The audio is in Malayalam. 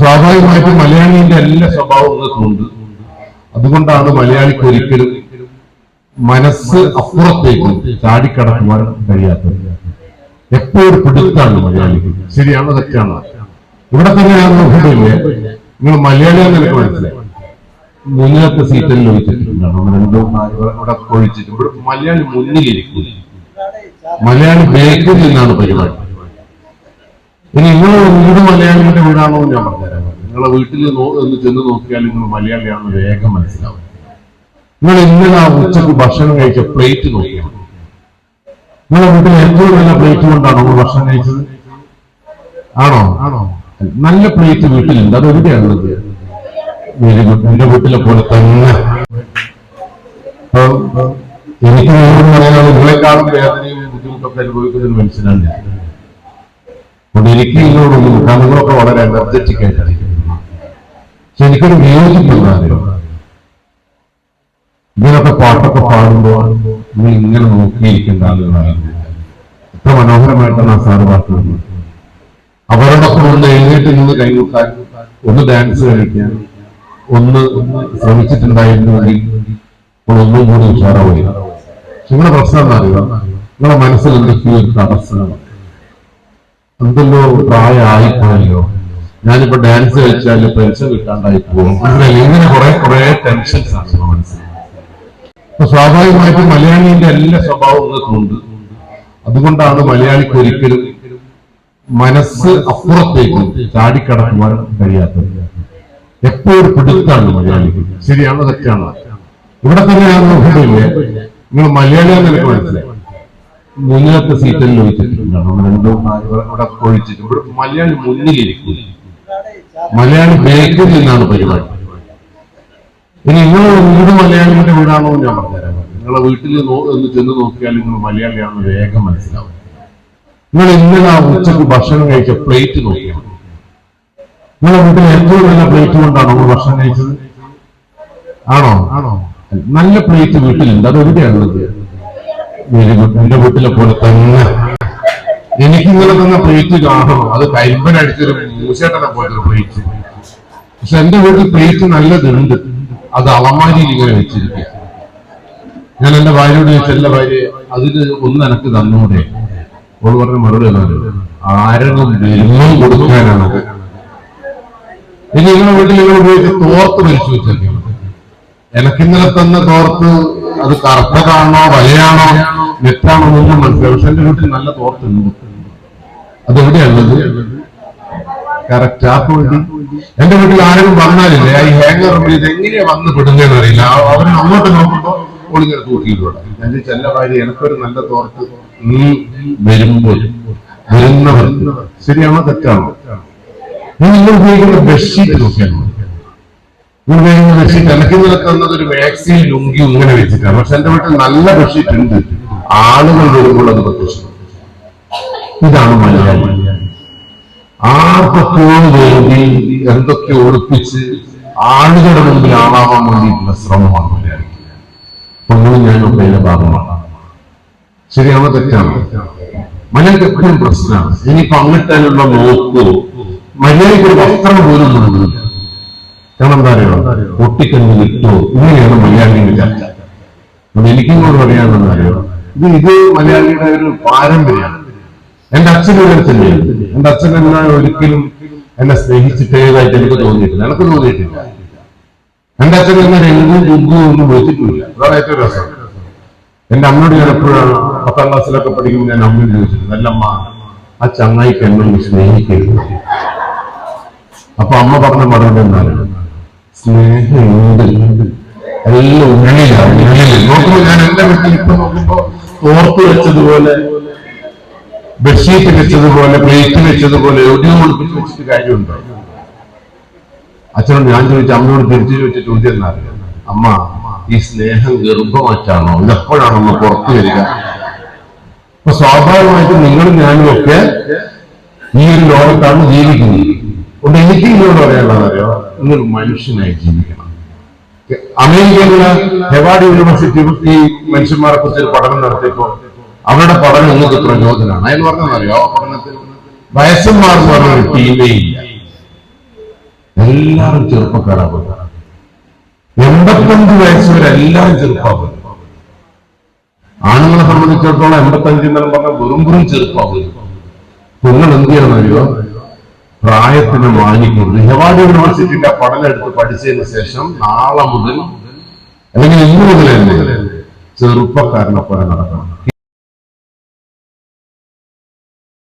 സ്വാഭാവികമായിട്ടും മലയാളിന്റെ എല്ലാ സ്വഭാവവും അതുകൊണ്ടാണ് മലയാളിക്ക് ഒരിക്കലും മനസ്സ് അപ്പുറത്തേക്ക് ചാടിക്കടക്കുവാൻ കഴിയാത്തത്. എപ്പോഴും പിടുത്താണ് മലയാളിക്ക്. ശരിയാണോ തെറ്റാണോ? ഇവിടെ തന്നെ ഞാൻ നോക്കിയിട്ടില്ലേ നിങ്ങൾ മലയാളിയാന്ന് എനിക്ക് മനസ്സിലായി. മുന്നിലത്തെ സീറ്റിൽ ഒഴിച്ചിട്ടുണ്ടാണ് രണ്ടോ ഇവിടെ ഒഴിച്ചിട്ട് ഇവിടെ മലയാളി മുന്നിലിരിക്കും മലയാളി ബേക്കിൽ നിന്നാണ് പരിപാടി. ഇനി നിങ്ങൾ വീട് മലയാളിയുടെ വീടാണോ ഞാൻ പറഞ്ഞുതരാം. നിങ്ങളെ വീട്ടിൽ ഒന്ന് ചെന്ന് നോക്കിയാൽ നിങ്ങൾ മലയാളിയാണെന്ന് വേഗം മനസ്സിലാവും. നിങ്ങൾ ഇന്നലെ ആ ഉച്ചയ്ക്ക് ഭക്ഷണം കഴിച്ച പ്ലേറ്റ് നോക്കിയാൽ നിങ്ങളുടെ നിങ്ങളെ വീട്ടിൽ ഏറ്റവും നല്ല പ്ലേറ്റ് കൊണ്ടാണോ നമ്മൾ ഭക്ഷണം കഴിച്ചത്? ആണോ? ആണോ? നല്ല പ്ലേറ്റ് വീട്ടിലുണ്ട്. അത് എവിടെയാണുള്ളത് എന്റെ വീട്ടിലെ പോലെ തന്നെ. എനിക്ക് പറയാനുള്ള നിങ്ങളെക്കാളും വേദനയും ബുദ്ധിമുട്ടൊക്കെ അനുഭവിക്കുന്ന ഒരു ഞാൻ അതുകൊണ്ട് കാരണം വളരെ എനർജറ്റിക്. പക്ഷെ എനിക്കൊരു വിയോജിപ്പുണ്ടായിരുന്നു ഇങ്ങനൊക്കെ പാട്ടൊക്കെ പാടുമ്പോൾ നിങ്ങൾ ഇങ്ങനെ നോക്കിയിരിക്കേണ്ട ആളുകളാണ് എത്ര മനോഹരമായിട്ടാണ് ആ സാറ് പാട്ട് വന്നത് അവരോടൊപ്പം ഒന്ന് എഴുന്നേറ്റ് നിന്ന് കൈകൂട്ടാൻ ഒന്ന് ഡാൻസ് കളിക്കാൻ ഒന്ന് ശ്രമിച്ചിട്ടുണ്ടായിരുന്നുവെങ്കിൽ ഒന്നും കൂടി ഉഷാറാവുക നിങ്ങളുടെ പ്രശ്നം എന്നറിയാം നിങ്ങളുടെ മനസ്സിൽ എന്തൊക്കെയോ ഒരു തടസ്സമാണ് എന്തെല്ലോ പ്രായമായിപ്പോയല്ലോ. ഞാനിപ്പോ ഡാൻസ് കളിച്ചാൽ പെൻഷൻ കിട്ടാണ്ടായി പോകും മനസ്സിലായില്ലേ? ഇങ്ങനെ കുറെ കുറെ ടെൻഷൻസ് ആണ് മനസ്സിൽ. അപ്പൊ സ്വാഭാവികമായിട്ടും മലയാളിന്റെ എല്ലാ സ്വഭാവവും നിങ്ങൾക്കുണ്ട് അതുകൊണ്ടാണ് മലയാളിക്ക് ഒരിക്കലും മനസ്സ് അപ്പുറത്തേക്ക് ചാടിക്കടക്കുവാൻ കഴിയാത്തത്. എപ്പോഴും പിടുത്താണ് മലയാളിക്ക്? ശരിയാണോ തെറ്റാണോ? ഇവിടെ തന്നെ ഞാൻ നോക്കിയിട്ടില്ലേ നിങ്ങൾ മലയാളിയാണെന്ന് എനിക്ക് മനസ്സിലായി. മുന്നിലത്തെ സീറ്റിൽ ഒഴിച്ചിട്ടുണ്ടാണ് രണ്ടോ നാലോ കൂടെ ഒഴിച്ചിട്ട് ഇവിടെ മലയാളി മലയാളി ബേക്കിൽ നിന്നാണ് പരിപാടി. ഇനി നിങ്ങൾ വീട് മലയാളിയുടെ വീടാണോ ഞാൻ പറഞ്ഞുതരാം. നിങ്ങളെ വീട്ടിൽ ഒന്ന് ചെന്ന് നോക്കിയാൽ നിങ്ങൾ മലയാളിയാണെന്ന് വേഗം മനസ്സിലാവും. നിങ്ങൾ ഇന്നലെ ആ ഉച്ചയ്ക്ക് ഭക്ഷണം കഴിച്ച പ്ലേറ്റ് നോക്കിയാൽ. നിങ്ങളെ വീട്ടിൽ ഏറ്റവും നല്ല പ്ലേറ്റ് കൊണ്ടാണോ നമ്മൾ ഭക്ഷണം കഴിച്ചത്? ആണോ? ആണോ? നല്ല പ്ലേറ്റ് വീട്ടിലുണ്ട്. അത് എവിടെയാണുള്ളത് എന്റെ വീട്ടിലെ പോലെ തന്നെ. എനിക്ക് ഇന്നലെ തന്ന പ്ലേറ്റ് കാണണം. അത് കരിമ്പനടിച്ചൊരു മൂശേട്ടനെ പോലത്തെ പ്ലേറ്റ് പക്ഷെ എന്റെ വീട്ടിൽ പ്ലേറ്റ് നല്ലതുണ്ട്. അത് അളമാരിയിൽ ഇങ്ങനെ വെച്ചിരിക്കുക. ഞാൻ എന്റെ ഭാര്യയോട് ചോദിച്ചു എന്റെ ഭാര്യ അതിന് ഒന്ന് എനക്ക് തന്നൂടെ? ഓൾ പറഞ്ഞ മറുപടി എന്നാലും ആരെങ്കിലും വെള്ളം കൊടുക്കാനാണത് ഇനി നിങ്ങളുടെ വീട്ടിൽ നിങ്ങൾ പോയിട്ട് തോർത്ത് മരിച്ചു വെച്ചേക്കാം. എനക്ക് തന്ന തോർത്ത് അത് കറുത്തതാണോ വലയാണോ നെറ്റാണോ എന്നൊന്നും മനസ്സിലാവും പക്ഷെ എന്റെ വീട്ടിൽ നല്ല തോർത്തുണ്ട്. അതെവിടെയാണുള്ളത്? കറക്റ്റ് ആ പോയി എന്റെ വീട്ടിൽ ആരെങ്കിലും വന്നാലില്ലേ? ഈ ഹാങ്ങർ ഇത് എങ്ങനെയാ വന്ന് പെടുന്നതെന്ന് അറിയില്ല. അവരെ അങ്ങോട്ട് നോക്കുമ്പോ ഒളിങ്ങനെ തൂക്കിയിട്ടുണ്ട് എന്റെ ചെല്ല ഭാര്യ എനിക്കൊരു നല്ല തോർത്ത് നീ വരുമ്പോൾ വരുന്നവർ. ശരിയാണോ തെറ്റാണോ? നിങ്ങൾ ഉപയോഗിക്കുന്ന ബെഡ്ഷീറ്റ് നോക്കിയാണോ. നിങ്ങൾ ഉപയോഗിക്കുന്ന ബെഡ്ഷീറ്റ് എനിക്ക് ഇന്നലെ ഒരു മാക്സി ലുങ്കി ഇങ്ങനെ വെച്ചിട്ടാണ്. പക്ഷെ എന്റെ വീട്ടിൽ നല്ല ബെഡ്ഷീറ്റ് ഉണ്ട്. ആളുകൾ വരുമ്പോൾ അത് പ്രത്യക്ഷം ഇതാണ് മലയാളി. ആർക്കൊക്കെയോ വേണ്ടി എന്തൊക്കെ ഒളിപ്പിച്ച് ആളുകളുടെ മുമ്പിൽ ആളാവാൻ വേണ്ടിയിട്ടുള്ള ശ്രമമാണ് മലയാളി. ഞാൻ ഞാനൊക്കെ ഭാഗമാണ്. ശരിയാണോ തെറ്റാണോ? മലയാളിക്ക് എപ്പോഴും പ്രശ്നമാണ്. ഇനിയിപ്പോ അങ്ങിട്ടാനുള്ള നോക്കോ. മലയാളിക്ക് ഒരു വസ്ത്രം പോലും നൽകുന്നില്ല കാരണം എന്താ അറിയോ? പൊട്ടിക്കഞ്ഞ് കിട്ടോ ഇങ്ങനെയാണ് മലയാളിയുടെ ചർച്ച. എനിക്കും കൂടെ പറയാനുള്ളത് ഇത് ഇത് മലയാളിയുടെ ഒരു പാരമ്പര്യമാണ്. എന്റെ അച്ഛൻ ഒരു തന്നെയാണ് എന്റെ അച്ഛൻ എന്നെ ഒരിക്കലും എന്നെ സ്നേഹിച്ചിട്ടേതായിട്ട് എനിക്ക് തോന്നിയിട്ടില്ല. എനിക്ക് തോന്നിയിട്ടില്ല. എന്റെ അച്ഛൻ എന്നെ രംഗും ദുഃഖവും ഒന്നും വിളിച്ചിട്ടില്ല. അതാണ് ഏറ്റവും രസം. എന്റെ അമ്മയോട് ഞാൻ എപ്പോഴാണ് പത്താം ക്ലാസ്സിലൊക്കെ പഠിക്കുമ്പോൾ ഞാൻ അമ്മയോട് ചോദിച്ചിട്ടുണ്ട് അല്ലമ്മ ആ ചങ്ങായിക്ക് എന്നൊന്ന് സ്നേഹിക്കരുത്. അപ്പൊ അമ്മ പറഞ്ഞ മറുപടി എന്താണ്? സ്നേഹമുണ്ട്. എല്ലാം ഉള്ളിലാണ് ഉള്ളിൽ നോക്കുമ്പോ ഞാൻ എന്റെ വീട്ടിൽ ഇപ്പൊ നോക്കുമ്പോ ഓർത്തു വെച്ചതുപോലെ ബെഡ്ഷീറ്റ് വെച്ചതുപോലെ പ്ലേറ്റ് വെച്ചതുപോലെ ഒരു ഒളിപ്പിച്ച് വെച്ചിട്ട് കാര്യമുണ്ടോ? അച്ഛനോട് ഞാൻ ചോദിച്ചു അമ്മയോട് തിരിച്ചു ചോദിച്ച ചോദ്യം എന്നറിയാം അമ്മ ഈ സ്നേഹം ഗർഭമാറ്റാണോ ഇതെപ്പോഴാണോ ഒന്ന് പുറത്തു വരിക? അപ്പൊ സ്വാഭാവികമായിട്ടും നിങ്ങളും ഞാനും ഒക്കെ ഈ ഒരു ലോകത്താണ് ജീവിക്കുന്നത്. അതുകൊണ്ട് എനിക്ക് നിങ്ങളോട് പറയാനുള്ളതറിയോ നിങ്ങൾ മനുഷ്യനായി ജീവിക്കണം. അമേരിക്കയിലുള്ള ഹെവാർഡ് യൂണിവേഴ്സിറ്റി ഈ മനുഷ്യന്മാരെ കുറിച്ച് ഒരു പഠനം നടത്തിയപ്പോ അവരുടെ പഠനം നിങ്ങൾക്ക് പ്രചോദനമാണ് അയാൾ പറഞ്ഞറിയോ ആ പഠനത്തിൽ വയസ്സന്മാർ എന്ന് പറഞ്ഞ ഒരു ടീമേ ഇല്ല. എല്ലാവരും ചെറുപ്പക്കാരാ പോയി എൺപത്തഞ്ച് വയസ്സ് വരെ എല്ലാവരും ചെറുപ്പമാകും ആണുങ്ങളെ സംബന്ധിച്ചിടത്തോളം എൺപത്തഞ്ച് എന്നെല്ലാം പറഞ്ഞാൽ വെറും വെറും ചെറുപ്പമാകും നിങ്ങൾ എന്ത് ചെയ്യണമെന്നറിയോ പ്രായത്തിന് മാനിക്കുന്നത് ഹെവാഡ് യൂണിവേഴ്സിറ്റിയുടെ പഠനം എടുത്ത് പഠിച്ചതിന് ശേഷം നാളെ മുതൽ അല്ലെങ്കിൽ ഇന്ന് മുതൽ തന്നെ ചെറുപ്പക്കാരനെ പോലെ നടക്കണം.